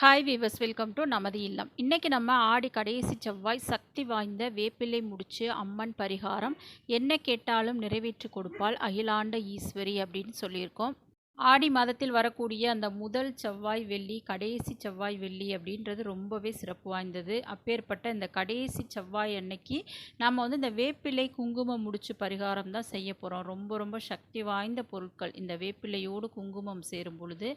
Hi viewers welcome to நமது இல்லம் இன்றைக்கி நம்ம ஆடி கடைசி செவ்வாய் சக்தி வாய்ந்த வேப்பிலை முடிச்சு அம்மன் பரிகாரம். என்ன கேட்டாலும் நிறைவேற்றி கொடுப்பாள் அகிலாண்ட ஈஸ்வரி அப்படின்னு சொல்லியிருக்கோம். ஆடி மாதத்தில் வரக்கூடிய அந்த முதல் செவ்வாய் வெள்ளி கடைசி செவ்வாய் வெள்ளி அப்படின்றது ரொம்பவே சிறப்பு வாய்ந்தது. அப்பேற்பட்ட இந்த கடைசி செவ்வாய் அன்னைக்கு நம்ம வந்து இந்த வேப்பிலை குங்குமம் முடிச்சு பரிகாரம் தான் செய்ய போகிறோம் ரொம்ப ரொம்ப சக்தி வாய்ந்த பொருட்கள். இந்த வேப்பிலையோடு குங்குமம் சேரும் பொழுது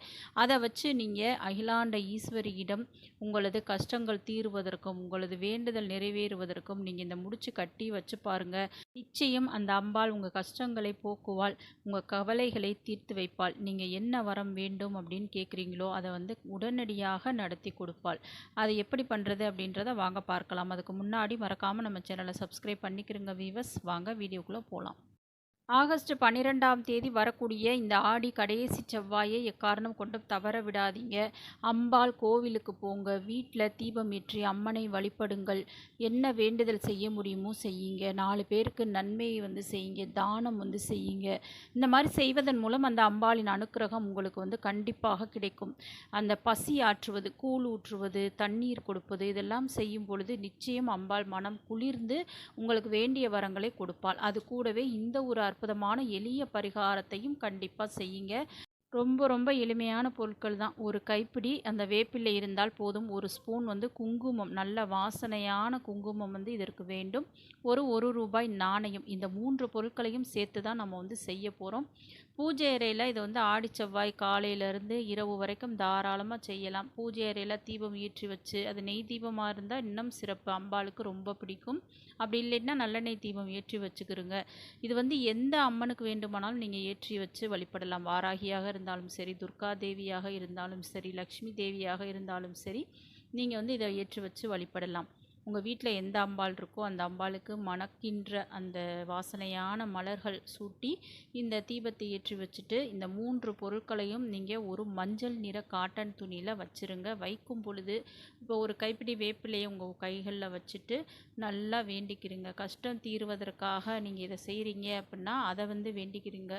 அதை வச்சு நீங்கள் அகிலாண்ட ஈஸ்வரியிடம் உங்களது கஷ்டங்கள் தீருவதற்கும் உங்களது வேண்டுதல் நிறைவேறுவதற்கும் நீங்கள் இந்த முடிச்சு கட்டி வச்சு பாருங்கள் நிச்சயம் அந்த அம்பாள் உங்கள் கஷ்டங்களை போக்குவாள் உங்கள் கவலைகளை தீர்த்து வைப்பாள். நீங்கள் என்ன வரம் வேண்டும் அப்படின்னு கேட்குறீங்களோ அதை வந்து உடனடியாக நடத்தி கொடுப்பாள். அதை எப்படி பண்ணுறது அப்படின்றத வாங்க பார்க்கலாம். அதுக்கு முன்னாடி மறக்காமல் நம்ம சேனலை சப்ஸ்கிரைப் பண்ணிக்கிறோங்க வீவர்ஸ் வாங்க வீடியோக்குள்ளே போகலாம் ஆகஸ்ட் பன்னிரெண்டாம் தேதி வரக்கூடிய இந்த ஆடி கடைசி செவ்வாயை எக்காரணம் கொண்டும் தவற விடாதீங்க. அம்பாள் கோவிலுக்கு போங்க. வீட்டில் தீபம் ஏற்றி அம்மனை வழிபடுங்கள். என்ன வேண்டுதல் செய்ய முடியுமோ செய்யுங்க. நாலு பேருக்கு நன்மையை வந்து செய்யுங்க. தானம் வந்து செய்யுங்க. இந்த மாதிரி செய்வதன் மூலம் அந்த அம்பாளின் அனுக்கிரகம் உங்களுக்கு வந்து கண்டிப்பாக கிடைக்கும். அந்த பசி ஆற்றுவது கூழ் ஊற்றுவது தண்ணீர் கொடுப்பது இதெல்லாம் செய்யும் பொழுது நிச்சயம் அம்பாள் மனம் குளிர்ந்து உங்களுக்கு வேண்டிய வரங்களை கொடுப்பாள். அது கூடவே இந்த ஊரார் அற்புதமான எளிய பரிகாரத்தையும் கண்டிப்பாக செய்யுங்க. ரொம்ப ரொம்ப எளிமையான பொருட்கள் தான். ஒரு கைப்பிடி அந்த வேப்பிலை இருந்தால் போதும். ஒரு ஸ்பூன் வந்து குங்குமம் நல்ல வாசனையான குங்குமம் வந்து இதற்கு வேண்டும். ஒரு ஒரு ரூபாய் நாணயம். இந்த மூன்று பொருட்களையும் சேர்த்து தான் நம்ம வந்து செய்ய போகிறோம் பூஜை அறையில் இதை வந்து ஆடி செவ்வாய் காலையிலேருந்து இரவு வரைக்கும் தாராளமாக செய்யலாம். பூஜை அறையில் தீபம் ஏற்றி வச்சு அது நெய் தீபமாக இருந்தால் இன்னும் சிறப்பு. அம்பாளுக்கு ரொம்ப பிடிக்கும். அப்படி இல்லைன்னா நல்லெண்ணெய் தீபம் ஏற்றி வச்சுக்கிறோங்க இது வந்து எந்த அம்மனுக்கு வேண்டுமானாலும் நீங்கள் ஏற்றி வச்சு வழிபடலாம். வாராகியாக இருந்தாலும் சரி துர்கா தேவியாக இருந்தாலும் சரி லக்ஷ்மி தேவியாக இருந்தாலும் சரி நீங்கள் வந்து இதை ஏற்றி வச்சு வழிபடலாம். உங்கள் வீட்டில் எந்த அம்பாள் இருக்கோ அந்த அம்பாளுக்கு மணக்கின்ற அந்த வாசனையான மலர்கள் சூட்டி இந்த தீபத்தை ஏற்றி வச்சுட்டு இந்த மூன்று பொருட்களையும் நீங்கள் ஒரு மஞ்சள் நிற காட்டன் துணியில் வச்சுருங்க. வைக்கும் பொழுது இப்போ ஒரு கைப்பிடி வேப்பிலையை உங்கள் கைகளில் வச்சுட்டு நல்லா வேண்டிக்கிறீங்க கஷ்டம் தீர்வதற்காக நீங்கள் இதை செய்கிறீங்க அப்படின்னா அதை வந்து வேண்டிக்கிறீங்க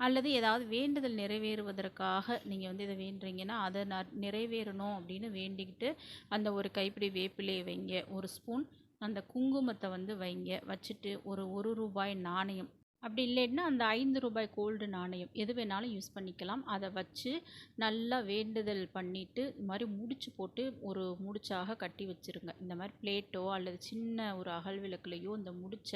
அல்லது ஏதாவது வேண்டுதல் நிறைவேறுவதற்காக நீங்கள் வந்து இதை வேண்டுறீங்கன்னா அதை ந நிறைவேறணும் அப்படின்னு வேண்டிக்கிட்டு அந்த ஒரு கைப்பிடி வேப்பிலையை வைங்க. ஒரு ஸ்பூன் அந்த குங்குமத்தை வந்து வைங்க. வச்சுட்டு ஒரு ஒரு ரூபாய் நாணயம். அப்படி இல்லைன்னா அந்த ஐந்து ரூபாய் கோல்டு நாணயம் எது வேணாலும் யூஸ் பண்ணிக்கலாம். அதை வச்சு நல்லா வேண்டுதல் பண்ணிவிட்டு இது மாதிரி முடிச்சு போட்டு ஒரு முடிச்சாக கட்டி வச்சுருங்க. இந்த மாதிரி பிளேட்டோ அல்லது சின்ன ஒரு அகல் விளக்குலையோ இந்த முடிச்ச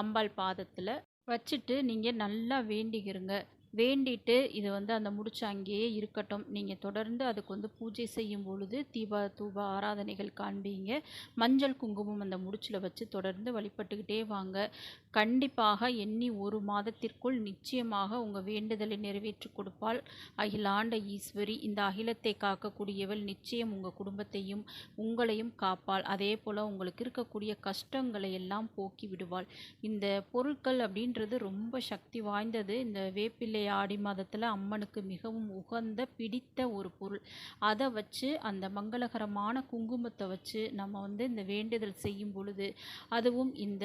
அம்பாள் பாதத்தில் வச்சுட்டு நீங்கள் நல்லா வேண்டிக்கிருங்க. வேண்டிட்டு இது வந்து அந்த முடிச்சு அங்கேயே இருக்கட்டும். நீங்கள் தொடர்ந்து அதுக்கு வந்து பூஜை செய்யும் பொழுது தீபா தூப ஆராதனைகள் காண்பீங்க. மஞ்சள் குங்குமம் அந்த முடிச்சில் வச்சு தொடர்ந்து வழிபட்டுக்கிட்டே வாங்க. கண்டிப்பாக எண்ணி ஒரு மாதத்திற்குள் நிச்சயமாக உங்கள் வேண்டுதலை நிறைவேற்றி கொடுப்பாள். அகிலாண்ட ஈஸ்வரி இந்த அகிலத்தை காக்கக்கூடியவள் நிச்சயம் உங்கள் குடும்பத்தையும் உங்களையும் காப்பாள். அதே போல் உங்களுக்கு இருக்கக்கூடிய கஷ்டங்களை எல்லாம் போக்கி விடுவாள். இந்த பொருட்கள் அப்படின்றது ரொம்ப சக்தி வாய்ந்தது. இந்த வேப்பிலை கார்த்திகை ஆடி மாதத்தில் அம்மனுக்கு மிகவும் உகந்த பிடித்த ஒரு பொருள். அதை வச்சு அந்த மங்களகரமான குங்குமத்தை வச்சு நம்ம வந்து இந்த வேண்டுதல் செய்யும் பொழுது அதுவும் இந்த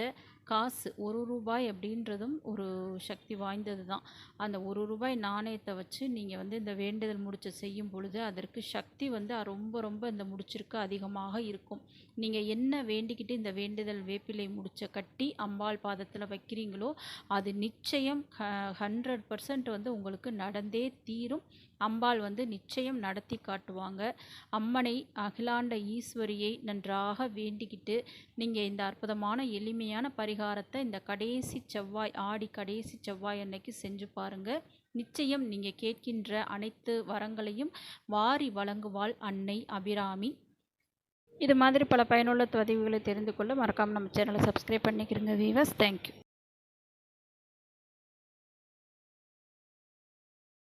காசு ஒரு ரூபாய் அப்படின்றதும் ஒரு சக்தி வாய்ந்தது தான். அந்த ஒரு ரூபாய் நாணயத்தை வச்சு நீங்கள் வந்து இந்த வேண்டுதல் முடிச்ச செய்யும் பொழுது அதற்கு சக்தி வந்து ரொம்ப ரொம்ப இந்த முடிச்சிருக்கு அதிகமாக இருக்கும். நீங்கள் என்ன வேண்டிக்கிட்டு இந்த வேண்டுதல் வேப்பிலை முடிச்ச கட்டி அம்பாள் பாதத்தில் வைக்கிறீங்களோ அது நிச்சயம் ஹண்ட்ரட் பர்சன்ட் வந்து உங்களுக்கு நடந்தே தீரும். அம்பாள் வந்து நிச்சயம் நடத்தி காட்டுவாங்க. அம்மனை அகிலாண்ட ஈஸ்வரியை நன்றாக வேண்டிக்கிட்டு நீங்கள் இந்த அற்புதமான எளிமையான பரிகாரத்தை இந்த கடைசி செவ்வாய் ஆடி கடைசி செவ்வாய் அன்னைக்கு செஞ்சு பாருங்கள் நிச்சயம் நீங்கள் கேட்கின்ற அனைத்து வரங்களையும் வாரி வழங்குவாள் அன்னை அபிராமி. இது மாதிரி பல பயனுள்ள பதிவுகளை தெரிந்து கொள்ள மறக்காமல் நம்ம சேனலை சப்ஸ்கிரைப் பண்ணிக்கிறோங்க வீவர்ஸ் தேங்க்யூ